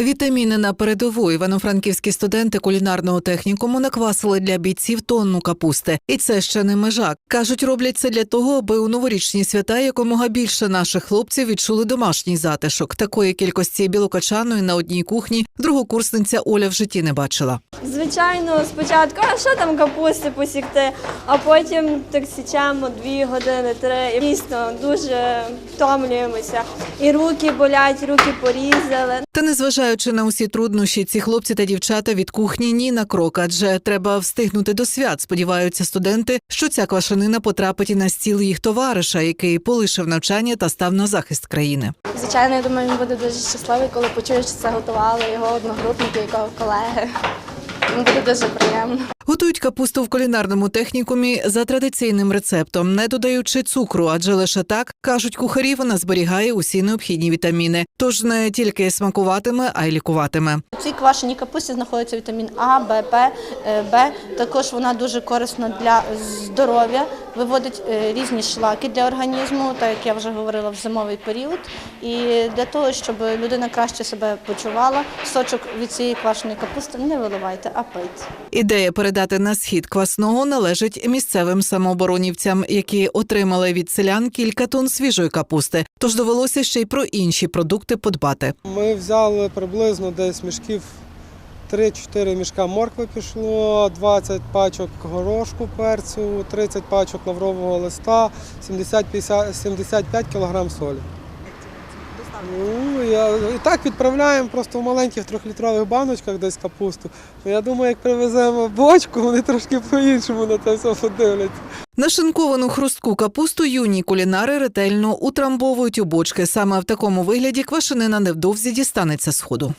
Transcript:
Вітаміни на передову івано-франківські студенти кулінарного технікуму наквасили для бійців тонну капусти, і це ще не межа. кажуть, роблять це для того, аби у новорічні свята якомога більше наших хлопців відчули домашній затишок. Такої кількості білокачаної на одній кухні другокурсниця Оля в житті не бачила. Звичайно, спочатку, а що там капусти посікти, а потім так січемо дві години, три. І дійсно дуже втомлюємося. І руки болять, руки порізали. Та незважаючи на усі труднощі, ці хлопці та дівчата від кухні ні на крок, адже треба встигнути до свят. Сподіваються студенти, що ця квашенина потрапить і на стіл їх товариша, який полишив навчання та став на захист країни. Звичайно, я думаю, він буде дуже щасливий, коли почує, що це готували його одногрупники, його колеги. Буде дуже приємно. Готують капусту в кулінарному технікумі за традиційним рецептом, не додаючи цукру, адже лише так кажуть кухарі, вона зберігає усі необхідні вітаміни. Тож не тільки смакуватиме, а й лікуватиме. У цій квашеній капусті знаходиться вітамін А, Б, П, е, Б. Також вона дуже корисна для здоров'я, виводить е, різні шлаки для організму, так як я вже говорила в зимовий період. І для того, щоб людина краще себе почувала, сочок від цієї квашеної капусти не виливайте, а. Ідея передати на схід квасного належить місцевим самооборонівцям, які отримали від селян кілька тонн свіжої капусти. Тож довелося ще й про інші продукти подбати. Ми взяли приблизно десь мішків 3-4 мішка моркви пішло, 20 пачок горошку перцю, 30 пачок лаврового листа, 70-50 75 кг солі. Ну, я, і так відправляємо просто в маленьких трьохлітрових баночках десь капусту. Ну, Я думаю, як привеземо бочку, вони трошки по-іншому на це все подивляться. Нашинковану хрустку капусту юні кулінари ретельно утрамбовують у бочки. Саме в такому вигляді квашенина невдовзі дістанеться сходу.